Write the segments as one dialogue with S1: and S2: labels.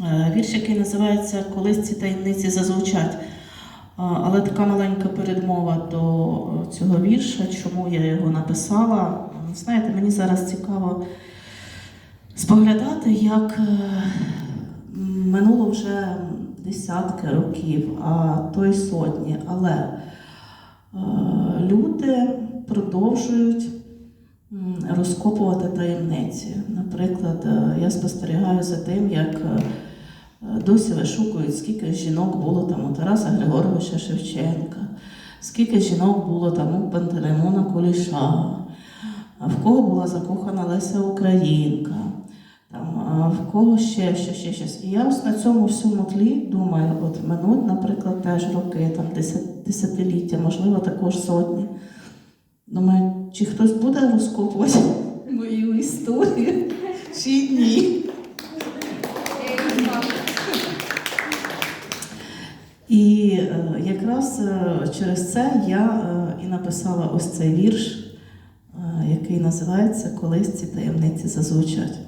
S1: Е, Вірш, який називається Колись ці таємниці зазвучать. Але така маленька передмова до е, цього вірша, чому я його написала. Знаєте, мені зараз цікаво споглядати, як е, минуло вже десятки років, а то й сотні. Але е, люди продовжують розкопувати таємниці. Наприклад, е, я спостерігаю за тим, як е, досі вишукують, скільки жінок було там у Тараса Григоровича Шевченка, скільки жінок було там у Пантелеймона Куліша, в кого була закохана Леся Українка, там, в кого ще, ще, ще щось. І я ось на цьому всьому тлі думаю, от минуть, наприклад, теж роки, там десятиліття, можливо, також сотні. Думаю, чи хтось буде розкопувати мою історію, чи ні. І е, якраз е, через це я е, і написала ось цей вірш, е, який називається Колись ці таємниці зазвучать.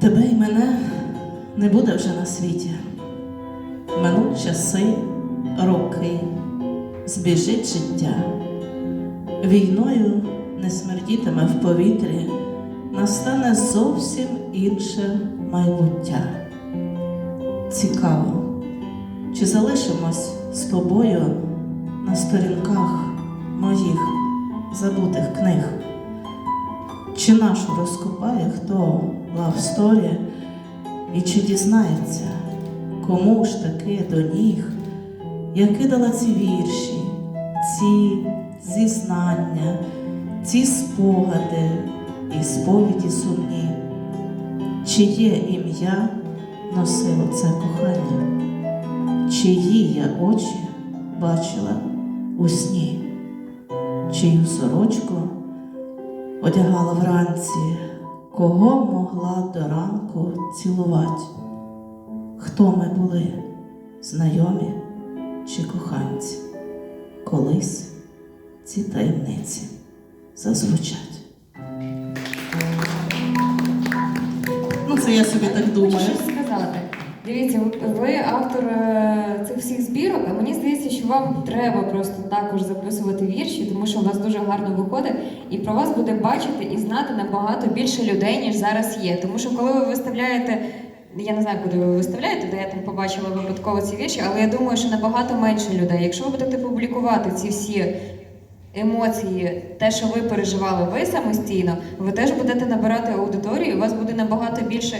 S1: Тебе і мене не буде вже на світі. Минуть часи, роки, збіжить життя. Війною не смердітиме в повітрі, настане зовсім інше майбуття. Цікаво, чи залишимось з тобою на сторінках моїх забутих книг? Чи нашу розкопає хто лав сторі, і чи дізнається, кому ж таки до ніг я кидала ці вірші, ці зізнання, ці спогади і сповіді сумні? Чиє ім'я носило це кохання? Чиї я очі бачила у сні? Чию сорочку одягала вранці, кого могла до ранку цілувати? Хто ми були, знайомі чи коханці? Колись ці таємниці зазвучать. Ну, це я собі так думаю.
S2: Хочу сказати. Дивіться, ви автор е, цих всіх збірок, а мені здається, що вам треба просто також записувати вірші, тому що у вас дуже гарно виходить, і про вас буде бачити і знати набагато більше людей, ніж зараз є. Тому що коли ви виставляєте, я не знаю, куди ви виставляєте, де я там побачила випадково ці вірші, але я думаю, що набагато менше людей. Якщо ви будете публікувати ці всі емоції, те, що ви переживали ви самостійно, ви теж будете набирати аудиторію, у вас буде набагато більше,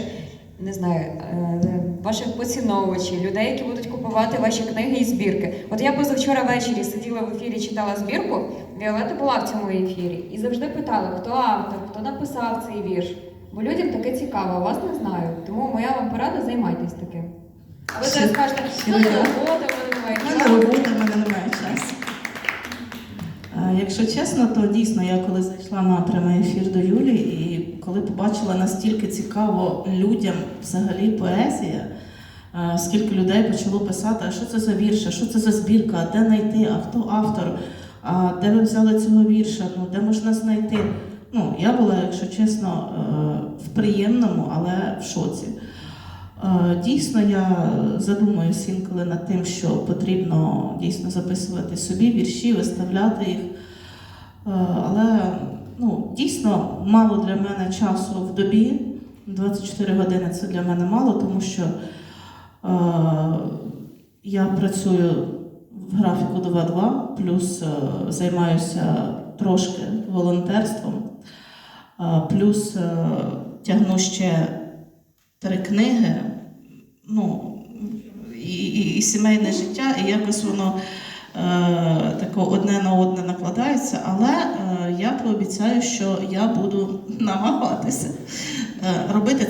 S2: не знаю, е, ваших поціновувачів, людей, які будуть купувати ваші книги і збірки. От я позавчора ввечері сиділа в ефірі, читала збірку. Віолета була в цьому ефірі і завжди питала, хто автор, хто написав цей вірш. Бо людям таке цікаво, а вас не знаю. Тому моя вам порада займайтесь таким. А ви зараз кажете, що це робота, в мене немає
S1: мене
S2: часу.
S1: робота, в мене немає часу. Якщо чесно, то дійсно я коли зайшла на прямий ефір до Юлі, і коли побачила настільки цікаво людям взагалі поезія, скільки людей почало писати, а що це за вірш, а що це за збірка, де знайти, а хто автор, а де ви взяли цього вірша, ну де можна знайти. Ну, я була, якщо чесно, е, в приємному, але в шоці. Е, Дійсно, я задумуюсь інколи над тим, що потрібно дійсно записувати собі вірші, виставляти їх. Е, Але ну, дійсно мало для мене часу в добі. 24 години це для мене мало, тому що я працюю в графіку 2-2, плюс займаюся трошки волонтерством, плюс е, тягну ще три книги, ну, і, і, і сімейне життя, і якось воно е, тако одне на одне накладається. Але е, я пообіцяю, що я буду намагатися е, робити